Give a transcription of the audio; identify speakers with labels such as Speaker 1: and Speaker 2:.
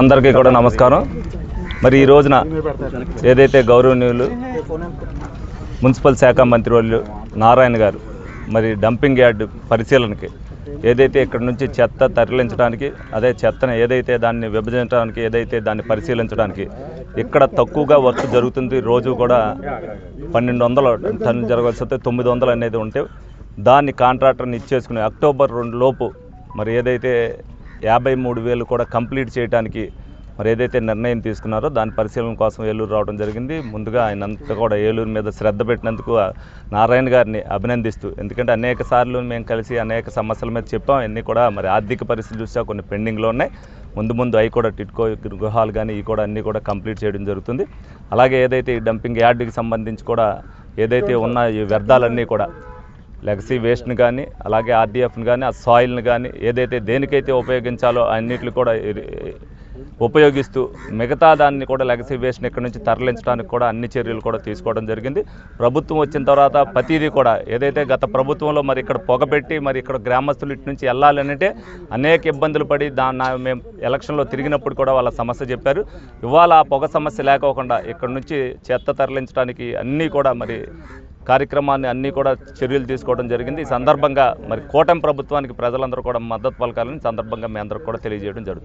Speaker 1: అందరికీ కూడా నమస్కారం. మరి ఈ రోజున ఏదైతే గౌరవనీయులు మున్సిపల్ శాఖ మంత్రి వాళ్ళు నారాయణ గారు మరి డంపింగ్ యార్డ్ పరిశీలనకి ఏదైతే ఇక్కడ నుంచి చెత్త తరలించడానికి అదే చెత్తను ఏదైతే దాన్ని విభజించడానికి ఏదైతే దాన్ని పరిశీలించడానికి ఇక్కడ తక్కువగా వర్క్ జరుగుతుంది. రోజు కూడా పన్నెండు వందల టన్ను జరగాల్సి వస్తే తొమ్మిది వందలు అనేది ఉంటే దాన్ని కాంట్రాక్టర్ని ఇచ్చేసుకుని అక్టోబర్ రెండు లోపు మరి ఏదైతే యాభై మూడు వేలు కూడా కంప్లీట్ చేయడానికి మరి ఏదైతే నిర్ణయం తీసుకున్నారో దాని పరిశీలన కోసం ఏలూరు రావడం జరిగింది. ముందుగా ఆయన అంతా కూడా ఏలూరు మీద శ్రద్ధ పెట్టినందుకు నారాయణ గారిని అభినందిస్తూ ఎందుకంటే అనేక సార్లు మేము కలిసి అనేక సమస్యల మీద చెప్పాం. అన్నీ కూడా మరి ఆర్థిక పరిస్థితి చూసా కొన్ని పెండింగ్లో ఉన్నాయి. ముందు ముందు అవి కూడా టిట్కో గృహాలు కానీ ఇవి కూడా అన్నీ కూడా కంప్లీట్ చేయడం జరుగుతుంది. అలాగే ఏదైతే ఈ డంపింగ్ యార్డుకి సంబంధించి కూడా ఏదైతే ఉన్న ఈ వ్యర్థాలన్నీ కూడా లెగసీ వేస్ట్ని కానీ అలాగే ఆర్డీఎఫ్ని కానీ ఆ సాయిల్ని కానీ ఏదైతే దేనికైతే ఉపయోగించాలో అన్నిటిని కూడా ఉపయోగిస్తూ మిగతా దాన్ని కూడా లెగసీ వేస్ట్ని ఇక్కడ నుంచి తరలించడానికి కూడా అన్ని చర్యలు కూడా తీసుకోవడం జరిగింది. ప్రభుత్వం వచ్చిన తర్వాత ప్రతిదీ కూడా ఏదైతే గత ప్రభుత్వంలో మరి ఇక్కడ పొగపెట్టి మరి ఇక్కడ గ్రామస్తులు ఇటు నుంచి వెళ్ళాలనంటే అనేక ఇబ్బందులు పడి దాన్ని మేము ఎలక్షన్లో తిరిగినప్పుడు కూడా వాళ్ళ సమస్య చెప్పారు. ఇవాళ ఆ పొగ సమస్య లేకోకుండా ఇక్కడ నుంచి చెత్త తరలించడానికి అన్నీ కూడా మరి కార్యక్రమాన్ని అన్నీ కూడా చర్యలు తీసుకోవడం జరిగింది. ఈ సందర్భంగా మరి కూటమి ప్రభుత్వానికి ప్రజలందరూ కూడా మద్దతు పలకాలని సందర్భంగా మీ అందరికి కూడా తెలియజేయడం జరుగుతుంది.